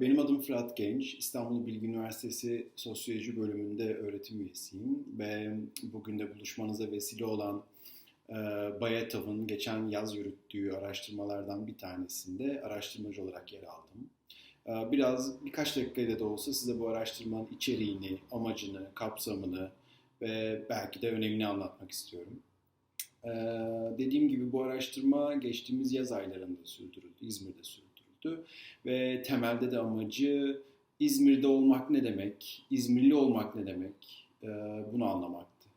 Benim adım Fırat Genç. İstanbul Bilgi Üniversitesi Sosyoloji bölümünde öğretim üyesiyim ve bugün de buluşmanıza vesile olan e, Bayatav'ın geçen yaz yürüttüğü araştırmalardan bir tanesinde araştırmacı olarak yer aldım. E, biraz birkaç dakikayla da olsa size bu araştırmanın içeriğini, amacını, kapsamını ve belki de önemini anlatmak istiyorum. E, dediğim gibi bu araştırma geçtiğimiz yaz aylarında sürdürüldü, İzmir'de sürdürüldü yürüttü. Ve temelde de amacı İzmir'de olmak ne demek, İzmirli olmak ne demek e, bunu anlamaktı.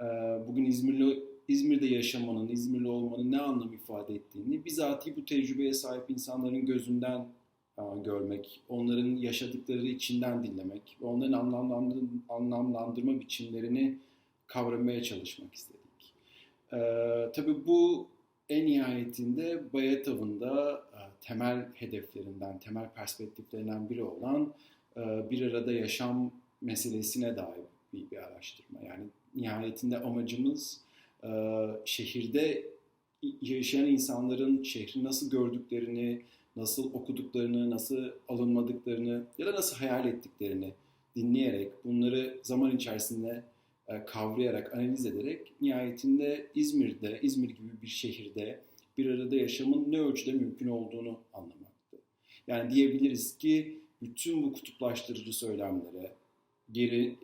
E, bugün İzmirli İzmir'de yaşamanın, İzmirli olmanın ne anlam ifade ettiğini bizatihi bu tecrübeye sahip insanların gözünden e, görmek, onların yaşadıkları içinden dinlemek ve onların anlamlandır, anlamlandırma biçimlerini kavramaya çalışmak istedik. Ee, tabii bu en nihayetinde Bayatav'ın da e, temel hedeflerinden, temel perspektiflerinden biri olan e, bir arada yaşam meselesine dair bir, bir araştırma. Yani nihayetinde amacımız e, şehirde yaşayan insanların şehri nasıl gördüklerini, nasıl okuduklarını, nasıl alınmadıklarını ya da nasıl hayal ettiklerini dinleyerek bunları zaman içerisinde e, kavrayarak, analiz ederek nihayetinde İzmir'de, İzmir gibi bir şehirde bir arada yaşamın ne ölçüde mümkün olduğunu anlamaktı. Yani diyebiliriz ki bütün bu kutuplaştırıcı söylemlere, geri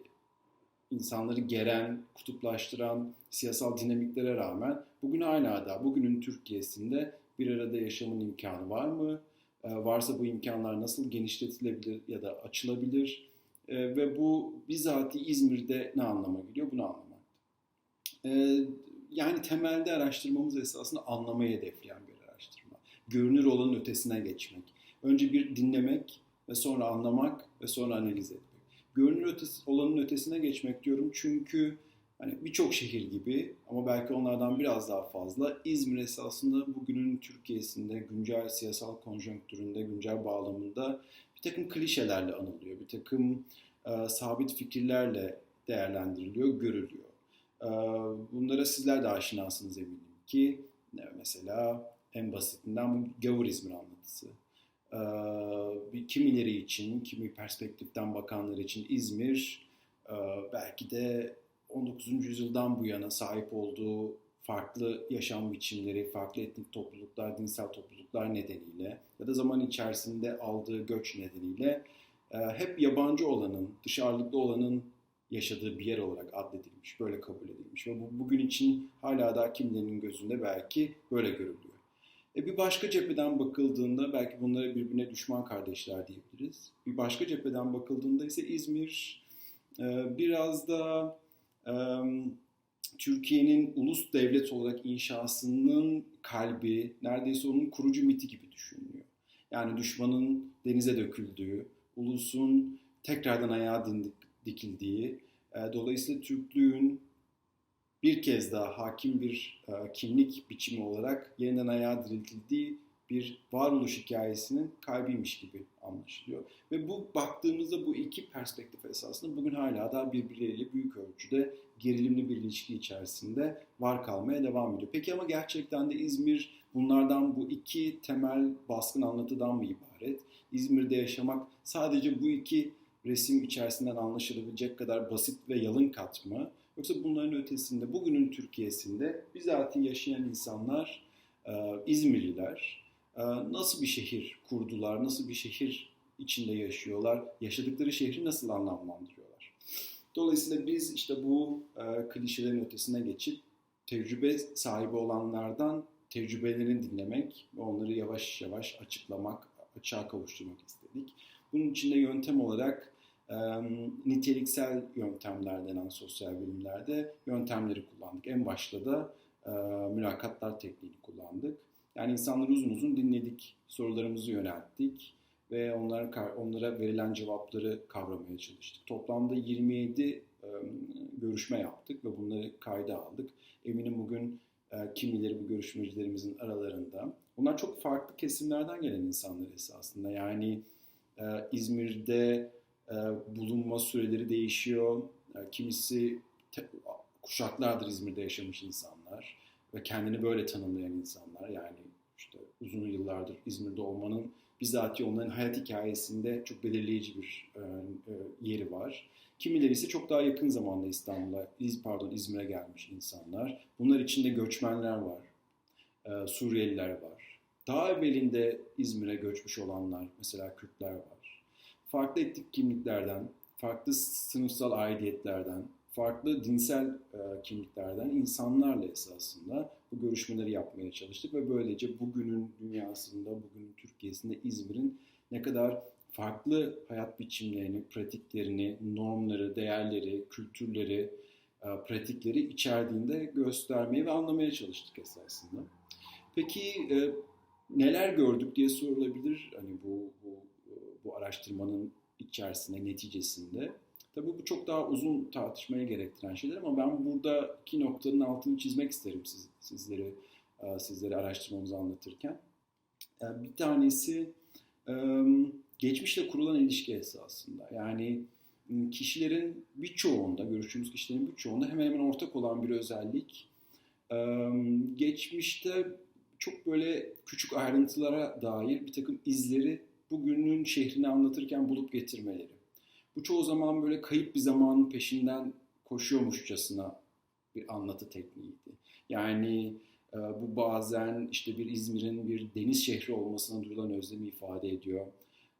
insanları geren, kutuplaştıran siyasal dinamiklere rağmen bugün hala da bugünün Türkiye'sinde bir arada yaşamın imkanı var mı? E, varsa bu imkanlar nasıl genişletilebilir ya da açılabilir? E, ve bu bizatihi İzmir'de ne anlama geliyor bunu anlamak. Yani temelde araştırmamız esasında anlamayı hedefleyen bir araştırma. Görünür olanın ötesine geçmek. Önce bir dinlemek ve sonra anlamak ve sonra analiz etmek. Görünür ötesi, olanın ötesine geçmek diyorum çünkü hani birçok şehir gibi ama belki onlardan biraz daha fazla İzmir esasında bugünün Türkiye'sinde güncel siyasal konjonktüründe, güncel bağlamında takım klişelerle anılıyor, bir takım e, sabit fikirlerle değerlendiriliyor, görülüyor. E, bunlara sizler de aşinasınız eminim ki mesela en basitinden bu gavur İzmir anlatısı. E, kimileri için, kimi perspektiften bakanlar için İzmir e, belki de 19. yüzyıldan bu yana sahip olduğu farklı yaşam biçimleri, farklı etnik topluluklar, dinsel topluluklar nedeniyle ya da zaman içerisinde aldığı göç nedeniyle e, hep yabancı olanın, dışarılıklı olanın yaşadığı bir yer olarak addedilmiş, böyle kabul edilmiş. Ve bu bugün için hala da kimlerinin gözünde belki böyle görülüyor. E bir başka cepheden bakıldığında belki bunları birbirine düşman kardeşler diyebiliriz. Bir başka cepheden bakıldığında ise İzmir e, biraz da Türkiye'nin ulus devlet olarak inşasının kalbi, neredeyse onun kurucu miti gibi düşünülüyor. Yani düşmanın denize döküldüğü, ulusun tekrardan ayağa dikildiği, e, dolayısıyla Türklüğün bir kez daha hakim bir e, kimlik biçimi olarak yeniden ayağa diriltildiği bir varoluş hikayesinin kalbiymiş gibi anlaşılıyor. Ve bu baktığımızda bu iki perspektif esasında bugün hala da birbirleriyle büyük ölçüde gerilimli bir ilişki içerisinde var kalmaya devam ediyor. Peki ama gerçekten de İzmir bunlardan bu iki temel baskın anlatıdan mı ibaret? İzmir'de yaşamak sadece bu iki resim içerisinden anlaşılabilecek kadar basit ve yalın kat mı? Yoksa bunların ötesinde bugünün Türkiye'sinde bizatihi yaşayan insanlar, İzmirliler, ee, nasıl bir şehir kurdular, nasıl bir şehir içinde yaşıyorlar, yaşadıkları şehri nasıl anlamlandırıyorlar. Dolayısıyla biz işte bu e, klişelerin ötesine geçip tecrübe sahibi olanlardan tecrübelerini dinlemek ve onları yavaş yavaş açıklamak, açığa kavuşturmak istedik. Bunun için de yöntem olarak e, niteliksel yöntemler denen sosyal bilimlerde yöntemleri kullandık. En başta da e, mülakatlar tekniğini kullandık. Yani insanları uzun uzun dinledik, sorularımızı yönelttik ve onlara, onlara verilen cevapları kavramaya çalıştık. Toplamda 27 e, görüşme yaptık ve bunları kayda aldık. Eminim bugün e, kimileri bu görüşmecilerimizin aralarında. Bunlar çok farklı kesimlerden gelen insanlar esasında. Yani e, İzmir'de e, bulunma süreleri değişiyor. E, kimisi te, kuşaklardır İzmir'de yaşamış insanlar ve kendini böyle tanımlayan insanlar yani işte uzun yıllardır İzmir'de olmanın bizatihi onların hayat hikayesinde çok belirleyici bir e, e, yeri var. Kimileri ise çok daha yakın zamanda İstanbul'a, pardon İzmir'e gelmiş insanlar. Bunlar içinde göçmenler var, e, Suriyeliler var. Daha evvelinde İzmir'e göçmüş olanlar, mesela Kürtler var. Farklı etnik kimliklerden, farklı sınıfsal aidiyetlerden, farklı dinsel e, kimliklerden insanlarla esasında bu görüşmeleri yapmaya çalıştık ve böylece bugünün dünyasında, bugünün Türkiye'sinde İzmir'in ne kadar farklı hayat biçimlerini, pratiklerini, normları, değerleri, kültürleri, e, pratikleri içerdiğinde göstermeye ve anlamaya çalıştık esasında. Peki e, neler gördük diye sorulabilir hani bu, bu, bu araştırmanın içerisinde, neticesinde. Tabii bu çok daha uzun tartışmaya gerektiren şeyler ama ben buradaki noktanın altını çizmek isterim siz, sizleri e, sizlere araştırmamızı anlatırken. Bir tanesi geçmişle kurulan ilişki esasında. Yani kişilerin birçoğunda, görüştüğümüz kişilerin birçoğunda hemen hemen ortak olan bir özellik. Geçmişte çok böyle küçük ayrıntılara dair bir takım izleri bugünün şehrini anlatırken bulup getirmeleri. Bu çoğu zaman böyle kayıp bir zamanın peşinden koşuyormuşçasına bir anlatı tekniğiydi. Yani bu bazen işte bir İzmir'in bir deniz şehri olmasına duyulan özlemi ifade ediyor.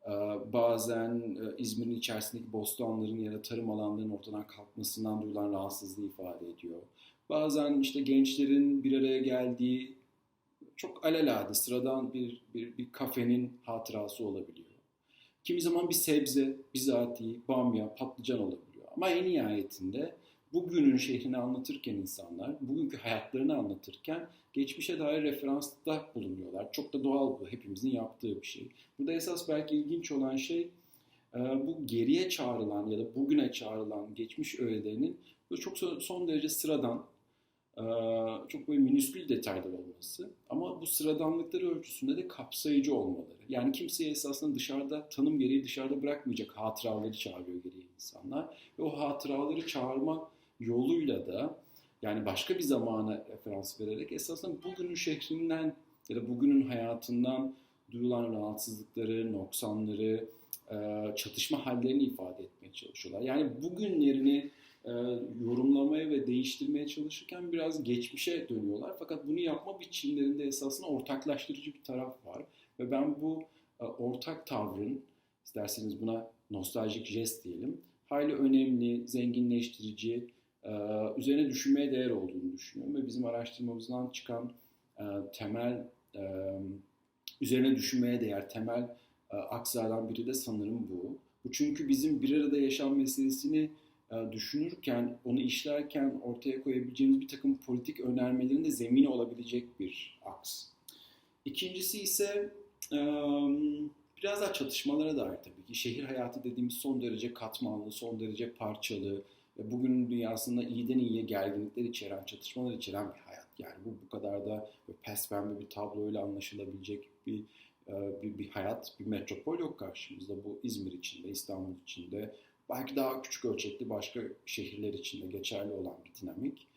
Ee, bazen e, İzmir'in içerisindeki bostanların ya da tarım alanlarının ortadan kalkmasından duyulan rahatsızlığı ifade ediyor. Bazen işte gençlerin bir araya geldiği çok alelade sıradan bir, bir, bir kafenin hatırası olabiliyor. Kimi zaman bir sebze, bizatihi, bamya, patlıcan olabiliyor. Ama en nihayetinde bugünün şehrini anlatırken insanlar, bugünkü hayatlarını anlatırken geçmişe dair referansta bulunuyorlar. Çok da doğal bu, hepimizin yaptığı bir şey. Burada esas belki ilginç olan şey e, bu geriye çağrılan ya da bugüne çağrılan geçmiş öğelerinin çok son derece sıradan, e, çok böyle minüskül detaylar olması bu sıradanlıkları ölçüsünde de kapsayıcı olmaları. Yani kimseyi esasında dışarıda, tanım gereği dışarıda bırakmayacak hatıraları çağırıyor geriye insanlar. Ve o hatıraları çağırma yoluyla da yani başka bir zamana referans vererek esasında bugünün şehrinden ya da bugünün hayatından duyulan rahatsızlıkları, noksanları, çatışma hallerini ifade etmeye çalışıyorlar. Yani bugünlerini e, yorumlamaya ve değiştirmeye çalışırken biraz geçmişe dönüyorlar. Fakat bunu yapma biçimlerinde esasında ortaklaştırıcı bir taraf var. Ve ben bu e, ortak tavrın, isterseniz buna nostaljik jest diyelim, hayli önemli, zenginleştirici, e, üzerine düşünmeye değer olduğunu düşünüyorum. Ve bizim araştırmamızdan çıkan e, temel, e, üzerine düşünmeye değer temel akslardan biri de sanırım bu. Bu çünkü bizim bir arada yaşam meselesini düşünürken, onu işlerken ortaya koyabileceğimiz bir takım politik önermelerin de zemini olabilecek bir aks. İkincisi ise biraz daha çatışmalara dair tabii ki. Şehir hayatı dediğimiz son derece katmanlı, son derece parçalı, ve bugünün dünyasında iyiden iyiye gerginlikler içeren, çatışmalar içeren bir hayat. Yani bu bu kadar da pes pembe bir tabloyla anlaşılabilecek bir, e, bir, bir hayat, bir metropol yok karşımızda. Bu İzmir içinde, İstanbul içinde, belki daha küçük ölçekli başka şehirler içinde geçerli olan bir dinamik.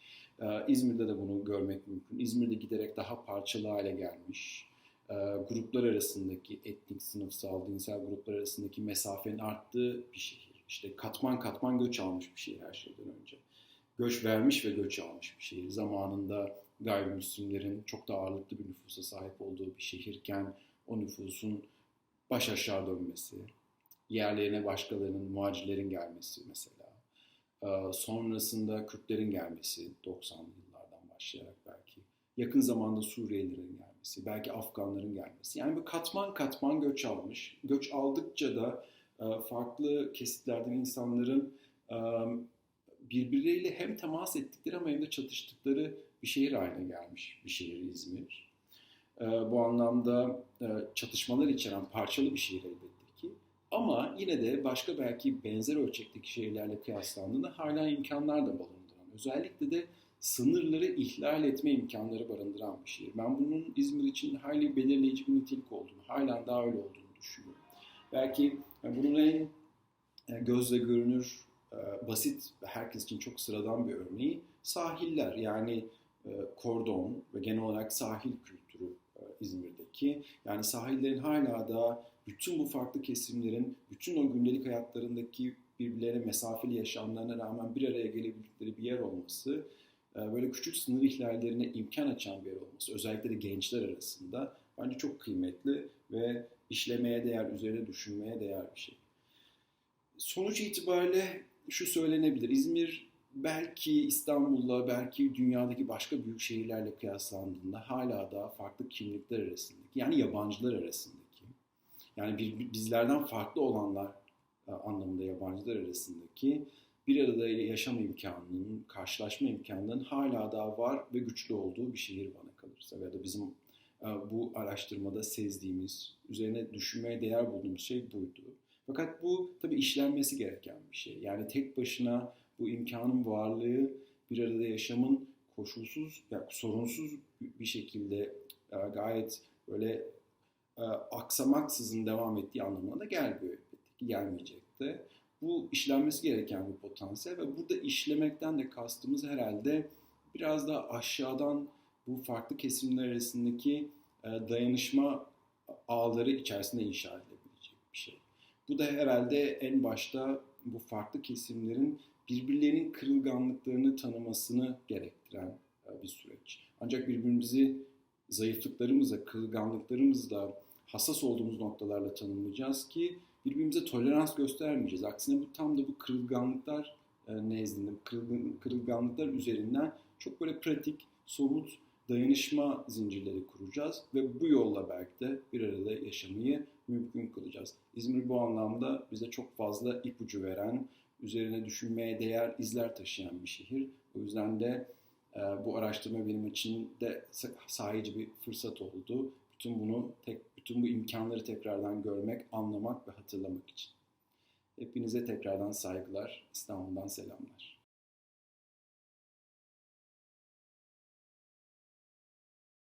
E, İzmir'de de bunu görmek mümkün. İzmir'de giderek daha parçalı hale gelmiş. E, gruplar arasındaki etnik, sınıfsal, dinsel gruplar arasındaki mesafenin arttığı bir şehir işte katman katman göç almış bir şehir her şeyden önce. Göç vermiş ve göç almış bir şehir. Zamanında gayrimüslimlerin çok da ağırlıklı bir nüfusa sahip olduğu bir şehirken o nüfusun baş aşağı dönmesi, yerlerine başkalarının, muhacirlerin gelmesi mesela. Ee, sonrasında Kürtlerin gelmesi 90'lı yıllardan başlayarak belki. Yakın zamanda Suriyelilerin gelmesi, belki Afganların gelmesi. Yani bir katman katman göç almış. Göç aldıkça da e, farklı kesitlerden insanların e, birbirleriyle hem temas ettikleri ama hem de çatıştıkları bir şehir haline gelmiş bir şehir İzmir. E, bu anlamda çatışmalar içeren parçalı bir şehir elbette ki. Ama yine de başka belki benzer ölçekteki şehirlerle kıyaslandığında hala imkanlar da barındıran, özellikle de sınırları ihlal etme imkanları barındıran bir şehir. Ben bunun İzmir için hayli belirleyici bir nitelik olduğunu, hala daha öyle olduğunu düşünüyorum. Belki bunun en e, gözle görünür, e, basit ve herkes için çok sıradan bir örneği sahiller. Yani e, kordon ve genel olarak sahil kültürü İzmir'deki. Yani sahillerin hala da bütün bu farklı kesimlerin, bütün o gündelik hayatlarındaki birbirlerine mesafeli yaşamlarına rağmen bir araya gelebildikleri bir yer olması, e, böyle küçük sınır ihlallerine imkan açan bir yer olması, özellikle de gençler arasında bence çok kıymetli ve işlemeye değer, üzerine düşünmeye değer bir şey. Sonuç itibariyle şu söylenebilir. İzmir belki İstanbul'la, belki dünyadaki başka büyük şehirlerle kıyaslandığında hala da farklı kimlikler arasındaki, yani yabancılar arasındaki, yani bir, bizlerden farklı olanlar e, anlamında yabancılar arasındaki bir arada yaşam imkanının, karşılaşma imkanının hala daha var ve güçlü olduğu bir şehir bana kalırsa. Ya da bizim e, bu araştırmada sezdiğimiz, üzerine düşünmeye değer bulduğumuz şey buydu. Fakat bu tabii işlenmesi gereken bir şey. Yani tek başına bu imkanın varlığı bir arada yaşamın koşulsuz, yani sorunsuz bir şekilde e, gayet böyle e, aksamaksızın devam ettiği anlamına da gelmiyor. Gelmeyecek de. Bu işlenmesi gereken bir potansiyel ve burada işlemekten de kastımız herhalde biraz daha aşağıdan bu farklı kesimler arasındaki e, dayanışma ağları içerisinde inşa edilebilecek bir şey. Bu da herhalde en başta bu farklı kesimlerin birbirlerinin kırılganlıklarını tanımasını gerektiren e, bir süreç. Ancak birbirimizi zayıflıklarımızla, kırılganlıklarımızla, hassas olduğumuz noktalarla tanımlayacağız ki birbirimize tolerans göstermeyeceğiz. Aksine bu tam da bu kırılganlıklar e, nezdinde, kırılganlıklar üzerinden çok böyle pratik, somut dayanışma zincirleri kuracağız ve bu yolla belki de bir arada yaşamayı mümkün kılacağız. İzmir bu anlamda bize çok fazla ipucu veren, üzerine düşünmeye değer izler taşıyan bir şehir. O yüzden de e, bu araştırma benim için de sahici bir fırsat oldu. Bütün bunu, tek, bütün bu imkanları tekrardan görmek, anlamak ve hatırlamak için. Hepinize tekrardan saygılar, İstanbul'dan selamlar.